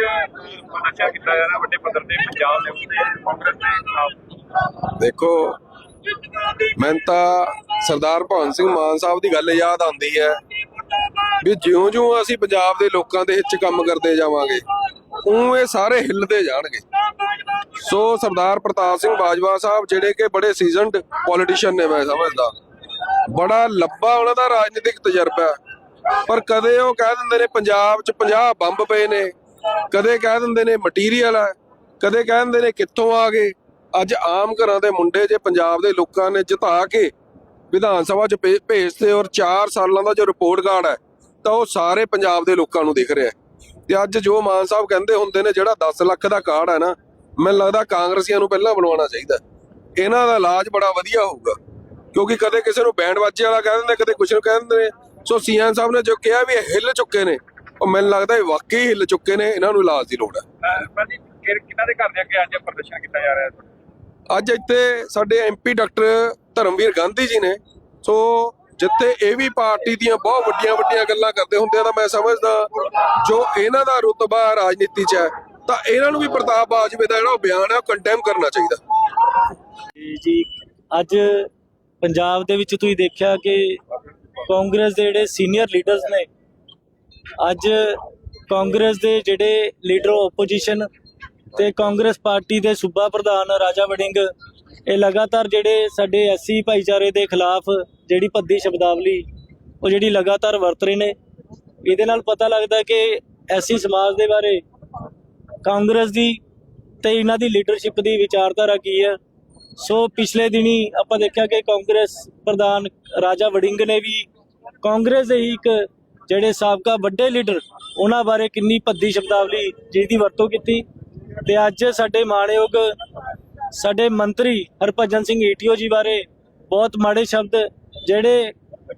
ਨਸ਼ਾ ਕੀਤਾ ਜਾ ਰਿਹਾ, ਵੱਡੇ ਪੱਧਰ ਤੇ ਪੰਜਾਬ ਦੇ ਉੱਤੇ, ਕਾਂਗਰਸ ਦੇ ਖਿਲਾਫ। ਦੇਖੋ, ਮੈਨੂੰ ਤਾਂ ਸਰਦਾਰ ਭਗਵੰਤ ਸਿੰਘ ਮਾਨ ਸਾਹਿਬ ਦੀ ਗੱਲ ਯਾਦ ਆਉਂਦੀ ਹੈ ਵੀ ਜਿਉਂ-ਜਿਉਂ ਅਸੀਂ ਪੰਜਾਬ ਦੇ ਲੋਕਾਂ ਦੇ ਹਿੱਤ ਕੰਮ ਕਰਦੇ ਜਾਵਾਂਗੇ ਉਂ ਇਹ ਸਾਰੇ ਹਿੱਲਦੇ ਜਾਣਗੇ। ਸੋ ਸਰਦਾਰ ਪ੍ਰਤਾਪ ਸਿੰਘ ਬਾਜਵਾ ਸਾਹਿਬ ਜਿਹੜੇ ਕਿ ਬੜੇ ਸੀਜ਼ਨਡ ਪੋਲੀਟੀਸ਼ੀਅਨ ਨੇ, ਮੈਂ ਸਮਝਦਾ। ਬੜਾ ਲੰਬਾ ਉਹਨਾਂ ਦਾ ਰਾਜਨੀਤਿਕ ਤਜਰਬਾ ਪਰ ਕਦੇ ਉਹ ਕਹਿ ਦਿੰਦੇ ਨੇ, ਪੰਜਾਬ 'ਚ 50 ਬੰਬ ਪਏ ਨੇ। ਕਦੇ ਕਹਿ ਦਿੰਦੇ ਨੇ ਮਟੀਰੀਅਲ ਹੈ ਕਦੇ ਕਹਿ ਦਿੰਦੇ ਨੇ ਕਿੱਥੋਂ ਆ ਗਏ। ਅੱਜ ਆਮ ਘਰਾਂ ਦੇ ਮੁੰਡੇ ਜੇ ਪੰਜਾਬ ਦੇ ਲੋਕਾਂ ਨੇ ਜਿਤਾ ਕੇ ਵਿਧਾਨ ਸਭਾ 'ਚ ਭੇ- ਭੇਜਤੇ ਔਰ 4 ਸਾਲਾਂ ਦਾ ਜੋ ਰਿਪੋਰਟ ਕਾਰਡ ਹੈ ਤਾਂ ਉਹ ਸਾਰੇ ਪੰਜਾਬ ਦੇ ਲੋਕਾਂ ਨੂੰ ਦਿਖ ਰਿਹਾ ਤੇ ਅੱਜ ਜੋ ਮਾਨ ਸਾਹਿਬ ਕਹਿੰਦੇ ਹੁੰਦੇ ਨੇ, ਜਿਹੜਾ 10 ਲੱਖ ਦਾ ਕਾਰਡ ਹੈ ਨਾ, ਮੈਨੂੰ ਲੱਗਦਾ ਕਾਂਗਰਸੀਆਂ ਨੂੰ ਪਹਿਲਾਂ ਬਣਵਾਉਣਾ ਚਾਹੀਦਾ। ਇਹਨਾਂ ਦਾ ਇਲਾਜ ਬੜਾ ਵਧੀਆ ਹੋਊਗਾ, ਕਿਉਂਕਿ ਕਦੇ ਕਿਸੇ ਨੂੰ ਬੈਂਡ ਵਾਜੇ ਵਾਲਾ ਕਹਿ ਦਿੰਦੇ, ਕਦੇ ਕੁਛ ਨੂੰ ਕਹਿ ਦਿੰਦੇ ਨੇ। ਸੋ ਸੀਐਮ ਸਾਹਿਬ ਨੇ ਜੋ ਕਿਹਾ ਵੀ ਇਹ ਹਿੱਲ ਚੁੱਕੇ ਨੇ ਉਹ ਮੈਨੂੰ ਲੱਗਦਾ ਇਹ ਵਾਕਈ ਹਿੱਲ ਚੁੱਕੇ ਨੇ ਇਹਨਾਂ ਨੂੰ ਇਲਾਜ ਦੀ ਲੋੜ ਹੈ। ਭਾਜੀ ਕਿ- ਕਿਹਨਾਂ ਦੇ ਘਰ ਦੇ ਅੱਗੇ ਅੱਜ ਪ੍ਰਦਰਸ਼ਨ ਕੀਤਾ ਜਾ ਰਿਹਾ ਹੈ? ਅੱਜ ਇੱਥੇ ਸਾਡੇ ਐਮਪੀ ਡਾਕਟਰ ਧਰਮਵੀਰ ਗਾਂਧੀ ਜੀ ਨੇ। ਸੋ ਜਿੱਥੇ ਇਹ ਵੀ ਪਾਰਟੀ ਦੀਆਂ ਬਹੁਤ ਵੱਡੀਆਂ ਵੱਡੀਆਂ ਗੱਲਾਂ ਕਰਦੇ ਹੁੰਦੇ ਆ ਤਾਂ ਮੈਂ ਸਮਝਦਾ ਜੋ ਇਹਨਾਂ ਦਾ ਰੁਤਬਾ ਰਾਜਨੀਤੀ 'ਚ ਹੈ ਤਾਂ ਇਹਨਾਂ ਨੂੰ ਵੀ ਪ੍ਰਤਾਪ ਬਾਜਵੇ ਦਾ ਜਿਹੜਾ ਉਹ ਬਿਆਨ ਹੈ ਉਹ ਕੰਡੈਮ ਕਰਨਾ ਚਾਹੀਦਾ। ਜੀ ਅੱਜ ਪੰਜਾਬ ਦੇ ਵਿੱਚ ਤੁਸੀਂ ਦੇਖਿਆ ਕਿ ਕਾਂਗਰਸ ਦੇ ਜਿਹੜੇ ਸੀਨੀਅਰ ਲੀਡਰਸ ਨੇ ਅੱਜ ਕਾਂਗਰਸ ਦੇ ਜਿਹੜੇ ਲੀਡਰ ਆਪੋਜੀਸ਼ਨ ਤੇ ਕਾਂਗਰਸ ਪਾਰਟੀ ਦੇ ਸੂਬਾ ਪ੍ਰਧਾਨ ਰਾਜਾ ਵੜਿੰਗ, ਇਹ ਲਗਾਤਾਰ ਜਿਹੜੇ ਸਾਡੇ ਐਸਸੀ ਭਾਈਚਾਰੇ ਦੇ ਖਿਲਾਫ ਜਿਹੜੀ ਭੱਦੀ ਸ਼ਬਦਾਵਲੀ, ਉਹ ਜਿਹੜੀ ਲਗਾਤਾਰ ਵਰਤ ਰਹੇ ਨੇ, ਇਹਦੇ ਨਾਲ ਪਤਾ ਲੱਗਦਾ ਕਿ ਐਸਸੀ ਸਮਾਜ ਦੇ ਬਾਰੇ ਕਾਂਗਰਸ ਦੀ ਤੇ ਇਹਨਾਂ ਦੀ ਲੀਡਰਸ਼ਿਪ ਦੀ ਵਿਚਾਰਧਾਰਾ ਕੀ ਹੈ। ਸੋ ਪਿਛਲੇ ਦਿਨੀ ਆਪਾਂ ਦੇਖਿਆ ਕਿ ਕਾਂਗਰਸ ਪ੍ਰਧਾਨ ਰਾਜਾ ਵੜਿੰਗ ਨੇ ਵੀ ਕਾਂਗਰਸ ਦੇ ਹੀ ਇੱਕ ਜਿਹੜੇ ਸਾਬਕਾ ਵੱਡੇ ਲੀਡਰ, ਉਹਨਾਂ ਬਾਰੇ ਕਿੰਨੀ ਭੱਦੀ ਸ਼ਬਦਾਵਲੀ ਜਿਸ ਦੀ ਵਰਤੋਂ ਕੀਤੀ। ਤੇ ਅੱਜ ਸਾਡੇ ਮਾਣਯੋਗ ਸਾਡੇ ਮੰਤਰੀ ਹਰਭਜਨ ਸਿੰਘ ਈਟੀਓ ਜੀ ਬਾਰੇ ਬਹੁਤ ਮਾੜੇ ਸ਼ਬਦ ਜਿਹੜੇ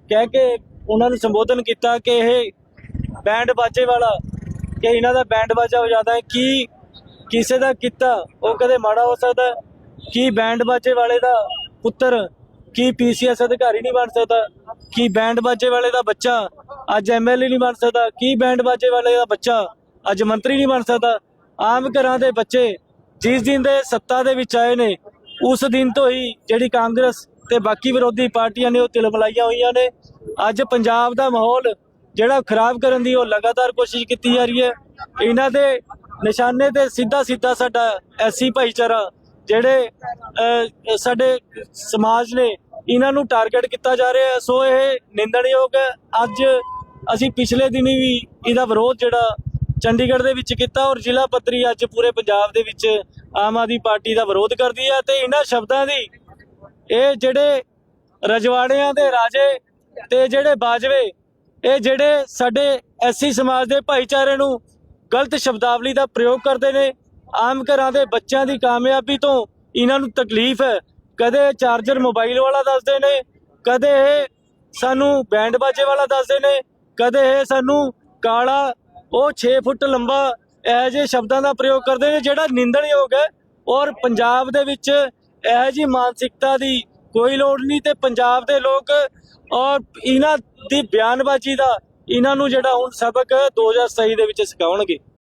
ਕਹਿ ਕੇ ਉਹਨਾਂ ਨੂੰ ਸੰਬੋਧਨ ਕੀਤਾ ਕਿ ਇਹ ਬੈਂਡ ਬਾਜੇ ਵਾਲਾ, ਕਿ ਇਹਨਾਂ ਦਾ ਬੈਂਡ ਬਾਜਾ ਹੋ ਜਾਂਦਾ ਹੈ। ਕੀ ਕਿਸੇ ਦਾ ਕੀਤਾ, ਉਹ ਕਦੇ ਮਾੜਾ ਹੋ ਸਕਦਾ? ਕੀ ਬੈਂਡ ਬਾਜੇ ਵਾਲੇ ਦਾ ਪੁੱਤਰ, ਕੀ ਪੀਸੀਐਸ ਅਧਿਕਾਰੀ ਨਹੀਂ ਬਣ ਸਕਦਾ? ਕੀ ਬੈਂਡ ਬਾਜੇ ਵਾਲੇ ਦਾ ਬੱਚਾ ਅੱਜ ਐਮਐਲਏ ਨਹੀਂ ਬਣ ਸਕਦਾ। ਕੀ ਬੈਂਡ ਬਾਜੇ ਵਾਲੇ ਦਾ ਬੱਚਾ? ਅੱਜ ਮੰਤਰੀ ਨਹੀਂ ਬਣ ਸਕਦਾ। ਆਮ ਘਰਾਂ ਦੇ ਬੱਚੇ ਜਿਸ ਦਿਨ ਦੇ ਸੱਤਾ ਦੇ ਵਿੱਚ ਆਏ ਨੇ, ਉਸ ਦਿਨ ਤੋਂ ਹੀ ਜਿਹੜੀ ਕਾਂਗਰਸ ਤੇ ਬਾਕੀ ਵਿਰੋਧੀ ਪਾਰਟੀਆਂ ਨੇ ਉਹ ਤਿਲ ਤਿਲਮਲਾਈਆਂ ਹੋਈਆਂ ਨੇ। ਅੱਜ ਪੰਜਾਬ ਦਾ ਮਾਹੌਲ ਜਿਹੜਾ ਖਰਾਬ ਕਰਨ ਦੀ ਉਹ ਲਗਾਤਾਰ ਕੋਸ਼ਿਸ਼ ਕੀਤੀ ਜਾ ਰਹੀ ਹੈ। ਇਹਨਾਂ ਦੇ ਨਿਸ਼ਾਨੇ ਤੇ ਸਿੱਧਾ ਸਿੱਧਾ ਸਾਡਾ ਐਸੀ ਭਾਈਚਾਰਾ, ਜਿਹੜੇ ਸਾਡੇ ਸਮਾਜ ਨੇ, ਇਹਨਾਂ ਨੂੰ ਟਾਰਗੇਟ ਕੀਤਾ ਜਾ ਰਿਹਾ ਸੋ ਇਹ ਨਿੰਦਣਯੋਗ ਹੈ। ਅੱਜ ਅਸੀਂ ਪਿਛਲੇ ਦਿਨੀ ਵੀ ਇਹਦਾ ਵਿਰੋਧ ਜਿਹੜਾ ਚੰਡੀਗੜ੍ਹ ਦੇ ਵਿੱਚ ਕੀਤਾ ਔਰ ਜ਼ਿਲ੍ਹਾ ਪੱਧਰੀ ਅੱਜ ਪੂਰੇ ਪੰਜਾਬ ਦੇ ਵਿੱਚ ਆਮ ਆਦਮੀ ਪਾਰਟੀ ਦਾ ਵਿਰੋਧ ਕਰਦੀ ਹੈ ਤੇ ਇਹਨਾਂ ਸ਼ਬਦਾਂ ਦੀ ਇਹ ਜਿਹੜੇ ਰਜਵਾੜਿਆਂ ਦੇ ਰਾਜੇ ਤੇ ਜਿਹੜੇ ਬਾਜਵੇ, ਇਹ ਜਿਹੜੇ ਸਾਡੇ ਐਸੀ ਸਮਾਜ ਦੇ ਭਾਈਚਾਰੇ ਨੂੰ ਗਲਤ ਸ਼ਬਦਾਵਲੀ ਦਾ ਪ੍ਰਯੋਗ ਕਰਦੇ ਨੇ, ਆਮ ਘਰਾਂ ਦੇ ਬੱਚਿਆਂ ਦੀ ਕਾਮਯਾਬੀ ਤੋਂ ਇਹਨਾਂ ਨੂੰ ਤਕਲੀਫ ਹੈ। ਕਦੇ ਚਾਰਜਰ ਮੋਬਾਈਲ ਵਾਲਾ ਦੱਸਦੇ ਨੇ, ਕਦੇ ਇਹ ਸਾਨੂੰ ਬੈਂਡ ਬਾਜੇ ਵਾਲਾ ਦੱਸਦੇ ਨੇ ਕਦੇ ਇਹ ਸਾਨੂੰ ਕਾਲਾ, ਉਹ 6 ਫੁੱਟ ਲੰਬਾ ਇਹੋ ਜਿਹੇ ਸ਼ਬਦਾਂ ਦਾ ਪ੍ਰਯੋਗ ਕਰਦੇ ਨੇ ਜਿਹੜਾ ਨਿੰਦਣਯੋਗ ਹੈ। ਔਰ ਪੰਜਾਬ ਦੇ ਵਿੱਚ ਇਹੋ ਜਿਹੀ ਮਾਨਸਿਕਤਾ ਦੀ ਕੋਈ ਲੋੜ ਨਹੀਂ ਤੇ ਪੰਜਾਬ ਦੇ ਲੋਕ ਔਰ ਇਹਨਾਂ ਦੀ ਬਿਆਨਬਾਜ਼ੀ ਦਾ ਇਹਨਾਂ ਨੂੰ ਜਿਹੜਾ ਹੁਣ ਸਬਕ 2027 ਦੇ ਵਿੱਚ ਸਿਖਾਉਣਗੇ।